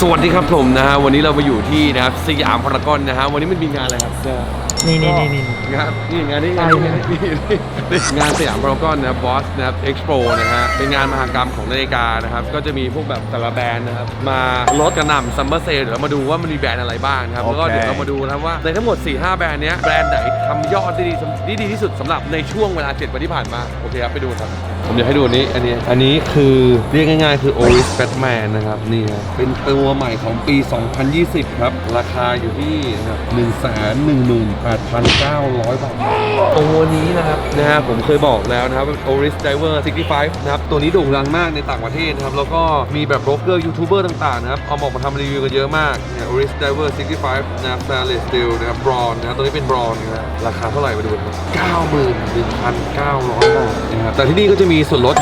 สวัสดีครับผมนะฮะวันนี้เรามาอยู่ที่นะครับสยามพารากอนนะฮะวันนี้มันมีงานอะไรครับ นี่นี่นี่นี่ งานนี่งานนี้งานนี้งานนี้นี่งานสยามพารากอนนะครับบอสนะครับเอ็กซ์โปนะฮะเป็นงานมหกรรมของนาฬิกานะครับก็จะมีพวกแบบแต่ละแบรนด์นะครับมาลดกระหน่ำซัมเมอร์เซลเดี๋ยวเรามาดูว่ามันมีแบรนด์อะไรบ้างนะครับแล้วก็เดี๋ยวเรามาดูนะครับว่าในทั้งหมด 4-5 แบรนด์เนี้ยแบรนด์ไหนทำยอดได้ดีด้ดีที่สุดสำหรับในช่วงเวลา 7 วันที่ผ่านมาโอเคครับไปดูครับผมเดี๋ยวให้ดูอันนี้อันนี้อันนี้คือเรียกง่ายๆ คือ Oris Batman นะครับนี่ครับเป็นตัวใหม่ของปี 2020 ครับ ราคาอยู่ที่นะครับ118,900 บาท ตัวนี้นะครับนะฮะผมเคยบอกแล้วนะครับ Oris Diver 65 นะครับ ตัวนี้โด่งดังมากในต่างประเทศนะครับ แล้วก็มีแบบโบรกเกอร์ยูทูบเบอร์ต่างๆนะครับ เอาออกมาทำรีวิวกันเยอะมากเนี่ย Oris Diver 65 นะครับ Stainless Steel นะครับ Bronze นะครับตัวนี้เป็น Bronze นะครับราคาเท่าไหร่มาดูกันครับ91,900 บาทนะครับแต่ที่นี่ก็จะมีส่วนลด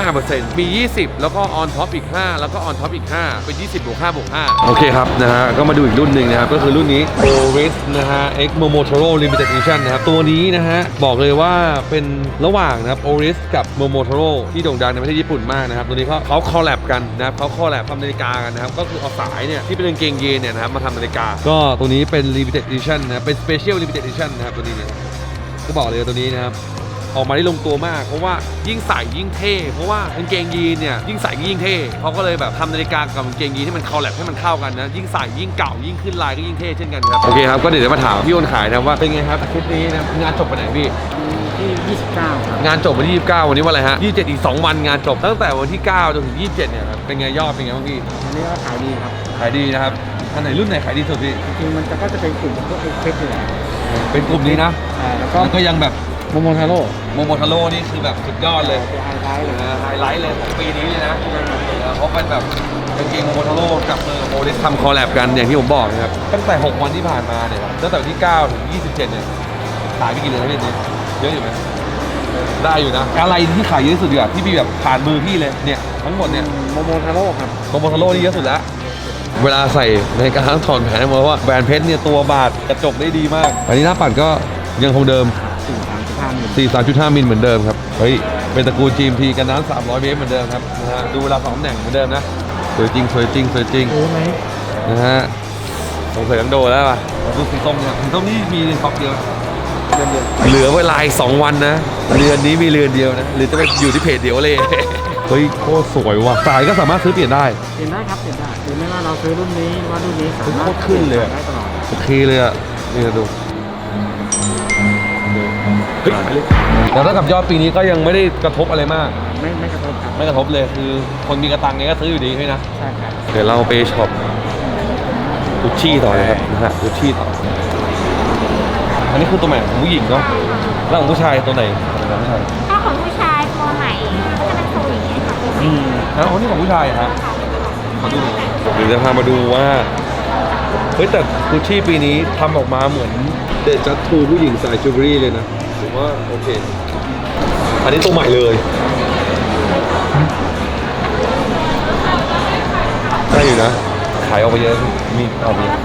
25%มี 20 แล้วก็ on top อีก 5 แล้วก็ on top อีก 5 เป็น 20บวก5บวก5โอเคครับนะฮะก็มาดูอีกรุ่นหนึ่งนะครับก็คือรุ่นนี้ Oris นะฮะ X Momotaro Limited Edition นะครับ ตัวนี้นะฮะ บอกเลยว่าเป็นระหว่างนะครับ Oris กับ Momotaro ที่โด่งดังในประเทศญี่ปุ่นมากนะครับ ตัวนี้เขาเขาคอลแลบกันนะครับเขาคอลแลบทำนาฬิกากันนะครับ ก็คือเอาสายเนี่ย ที่เป็นกางเกงยีนเนี่ยนะครับ มาทำนาฬิกา ก็ตัวนี้เป็น Limited Edition นะเป็น Special Limited Edition นะครับตัวนี้เนี่ยก็บอกเลยตัวนี้นะครับ ออกมาได้ลงตัวมาก เพราะว่ายิ่งใส่ยิ่งเท่เพราะว่ากางเกงยีนเนี่ยยิ่งใส่ยิ่งเท่เขาก็เลยแบบทำนาฬิกากับกางเกงยีนที่มันเข้าแลบให้มันเข้ากันนะยิ่งใส่ยิ่งเก่ายิ่งขึ้นลายก็ยิ่งเท่เช่นกันครับโอเคครับก็เดี๋ยวจะมาถามพี่โอนขายนะว่าเป็นไงครับคลิปนี้นะงานจบไปไหนพี่ที่29ครับงานจบวันที่29 วันนี้วันอะไรฮะ27 อีก 2 วันงานจบตั้งแต่วันที่9จนถึง 27 เนี่ยครับเป็นไงยอดเป็นไงบ้างพี่อันนี้ก็ขายดีครับขายดีนะครับอันไหนรุ่นไหนขายดีสุดพี่จริงๆมันจะก็จะเป็นกลุ่มพวกเอ็กเพรสอยู่แล้วเป็นกลุ่มนี้นะอ่าแล้วก็แล้วก็ยังแบบโมโมทาโร่ โมโมทาโร่นี่คือแบบสุดยอดเลยเป็นไฮไลท์เลยไฮไลท์เลยของปีนี้เลยนะเพราะเป็นแบบกางเกงโมโทโร่กับเออโมเดสทำคอลแลบกันอย่างที่ผมบอกนะครับตั้งแต่ 6 วันที่ผ่านมาเนี่ยครับตั้งแต่วันที่ 9 ถึง 27 เนี่ยขายไปกี่เดือนแล้วพี่เนี่ยเยอะอยู่ไหมได้อยู่นะ อะไรที่ขายเยอะที่สุดดีกว่าที่พี่แบบผ่านมือพี่เลยเนี่ยทั้งหมดเนี่ยโมโมทาโร่ครับโมโทโร่นี่เยอะสุดแล้วเวลาใส่ในการถอนแผนเพราะว่าแบรนด์เพชรเนี่ยตัวบาดกระจกได้ดีมาก อันนี้หน้าปัดก็ยังคงเดิม สี่สามสิบห้าหมื่น43.5มิลเหมือนเดิมครับ เฮ้ย เป็นตระกูล GMT กันน้ำ300 เมตรเหมือนเดิมครับนะฮะดูเวลาสองตำแหน่งเหมือนเดิมนะ สวยจริง สวยจริง สวยจริง รู้ไหมนะฮะสงสัยต้องโดนแล้วป่ะดูสีส้มเนี่ยสีส้มนี่มีในท็อปเดียวเดือนเดือนเหลือเวลาอีก2วันนะ เรือนนี้มีเรือนเดียวนะ หรือจะไปอยู่ที่เพจเดียวเลย เฮ้ยโคตรสวยว่ะ สายก็สามารถซื้อเปลี่ยนได้ เปลี่ยนได้ครับเปลี่ยนได้หรือไม่ว่าเราซื้อรุ่นนี้หรือว่ารุ่นนี้สามารถโคตรขึ้นเลยอะ ได้ตลอด โอเคเลยอะ นี่ดู เฮ้ยไปเลยแล้วถ้ากับยอดปีนี้ก็ยังไม่ได้กระทบอะไรมาก ไม่ไม่กระทบครับไม่กระทบเลยคือคนมีกระตังเนี่ยก็ซื้ออยู่ดีใช่ไหมนะใช่ครับเดี๋ยวเราไปช็อปกุชชี่ต่อนะครับนะฮะกุชชี่ต่ออันนี้คือตัวใหม่ของผู้หญิงเนาะแล้วของผู้ชายตัวไหนของผู้ชายถ้าของผู้ชายตัวใหม่ก็จะเป็นโซอย่างนี้ค่ะอืมแล้วอันนี้ของผู้ชายอะฮะขอดูหน่อยเดี๋ยวจะพามาดูว่าเฮ้ยแต่กุชชี่ปีนี้ทำออกมาเหมือนเดจัตทูผู้หญิงสายจูเบอรี่เลยนะ ผมว่าโอเค อันนี้ตัวใหม่เลยได้อยู่นะ ขายออกไปเยอะมีออกไปเยอะ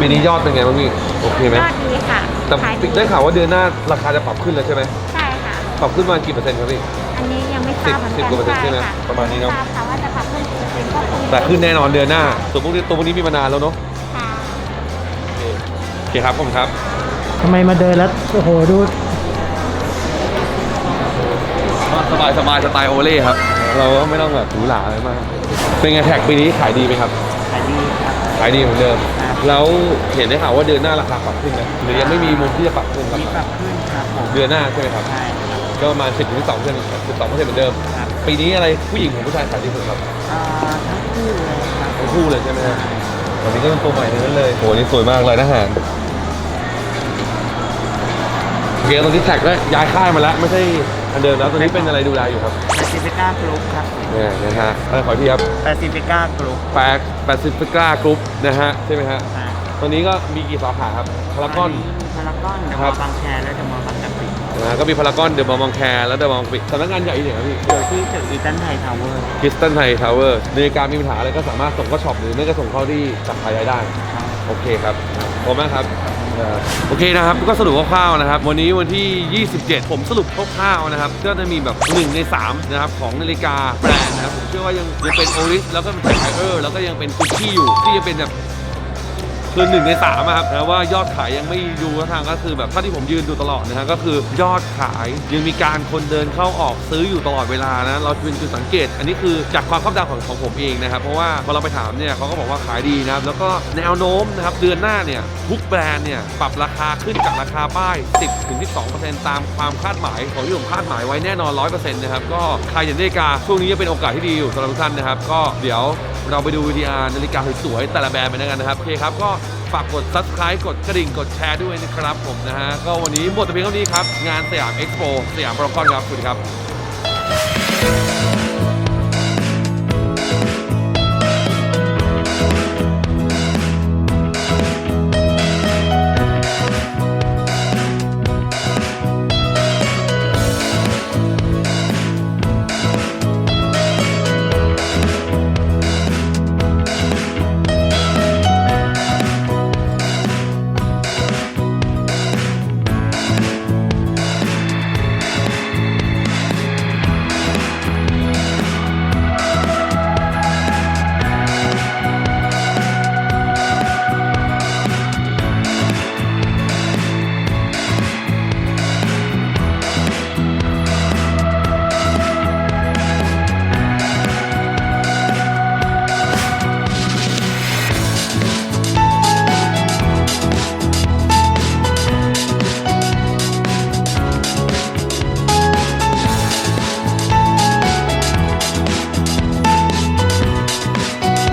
ปีนี้ยอดเป็นไงบ้างพี่โอเคไหมยอดดีค่ะแต่ขายดีได้ข่าวว่าเดือนหน้าราคาจะปรับขึ้นแล้วใช่ไหมใช่ค่ะ ปรับขึ้นมากี่เปอร์เซ็นต์ครับพี่ อันนี้ยังไม่ทราบเหมือนสิบกันกว่าเปอร์เซ็นต์ใช่ไหมค่ะประมาณนี้เนอะทราบค่ะว่าจะปรับขึ้นกี่เปอร์เซ็นต์ก็คงแต่ขึ้นแน่นอนเดือนหน้า ตัวพวกนี้ตัวพวกนี้มีมานานแล้วเนาะ ค่ะ โอเคครับผมครับ ทำไมมาเดินแล้ว โอ้โห ดู สบายสบายสไตล์โอเล่ครับ เราก็ไม่ต้องแบบหรูหราอะไรมาก เป็นไงแท็กปีนี้ขายดีไหมครับ ขายดีครับ ขายดีเหมือนเดิมครับแล้วเห็นได้ข่าวว่าเดือนหน้าราคาปรับขึ้นไหมหรือยังไม่มีมุมที่จะปรับขึ้นครับมีปรับขึ้นครับผมเดือนหน้าใช่ไหมครับ ใช่ครับ ก็ประมาณ10ถึง12เปอร์เซ็นต์12เปอร์เซ็นต์เหมือนเดิม ครับ ปีนี้อะไรผู้หญิงของผู้ชายขายดีสุดครับอ่าทั้งคู่เลยครับทั้งคู่เลยใช่ไหมครับวันนี้ก็เป็นตัวใหม่ทั้งนั้นเลยโหนี่สวยมากเลยทหารโอ เคตอนนี้แท็กก็ย้ายค่ายมาแล้ว ไม่ใช่อันเดิมแล้วตอนนี้เป็นอะไรดูแลอยู่ครับแปซิฟิก้ากรุ๊ปครับเนี่ยนะฮะเออขอพี่ครับแปซิฟิก้ากรุ๊ปแปกแปซิฟิก้ากรุ๊ปนะฮะใช่ไหมฮะตอนนี้ก็มีกี่สาขาครับพารากอนพารากอนเดอะคมรัอบลล์บางแคและเดอะมอลล์บางกะปินะฮะก็มีพารากอนเดอะมอลล์บางแคและเดอะมอลล์บางปิสำนักงานใหญ่ที่ไหนครับพี่อยู่ที่ตึกอีตันไทยทาวเวอร์คริสตันไทยทาวเวอร์ในการมีปัญหาอะไรก็สามารถส่งเข้าช็อปหรือไม่ก็ส่งเข้าที่สาขาใหญ่ได้โอเคครับขอบคุณมากครับ โอเคนะครับ ก็สรุปคร่าวๆนะครับ วันนี้วันที่ 27 ผมสรุปคร่าวๆนะครับ ก็จะมีแบบ 1 ใน 3 นะครับ ของนาฬิกาแบรนด์นะครับ ผมเชื่อว่ายังยังเป็นโอริสแล้วก็เป็นไทเออร์แล้วก็ยังเป็นคุชชี่อยู่ที่จะเป็นแบบ คือหนึ่งในสามอะครับนะว่ายอดขายยังไม่ดูทางก็คือแบบถ้าที่ผมยืนดูตลอดนะฮะก็คือยอดขายยังมีการคนเดินเข้าออกซื้ออยู่ตลอดเวลานะเราเป็นจุดสังเกต อันนี้คือจากความคาดเดาของของผมเองนะครับเพราะว่าพอเราไปถามเนี่ยเขาก็บอกว่าขายดีนะครับแล้วก็แนวโน้มนะครับเดือนหน้าเนี่ยทุกแบรนด์เนี่ยปรับราคาขึ้นจากราคาป้าย 10ถึง12%ตามความคาดหมายของที่ผมคาดหมายไว้แน่นอน 100%นะครับก็ใครอยากได้นาฬิกาช่วงนี้จะเป็นโอกาสที่ดีอยู่สำหรับทุกท่านนะครับก็เดี๋ยวเราไปดูวิดีอาร์นาฬิกาสวยๆแต่ละแบรนด์ไปด้วยกันนะครับโอเคครับก็ ฝากกด subscribe กดกระดิ่งกดแชร์ด้วยนะครับผมนะฮะ ก็วันนี้หมดแต่เพียงเท่านี้ครับ งานสยามเอ็กซ์โปสยามพารากอนครับ สวัสดีครับ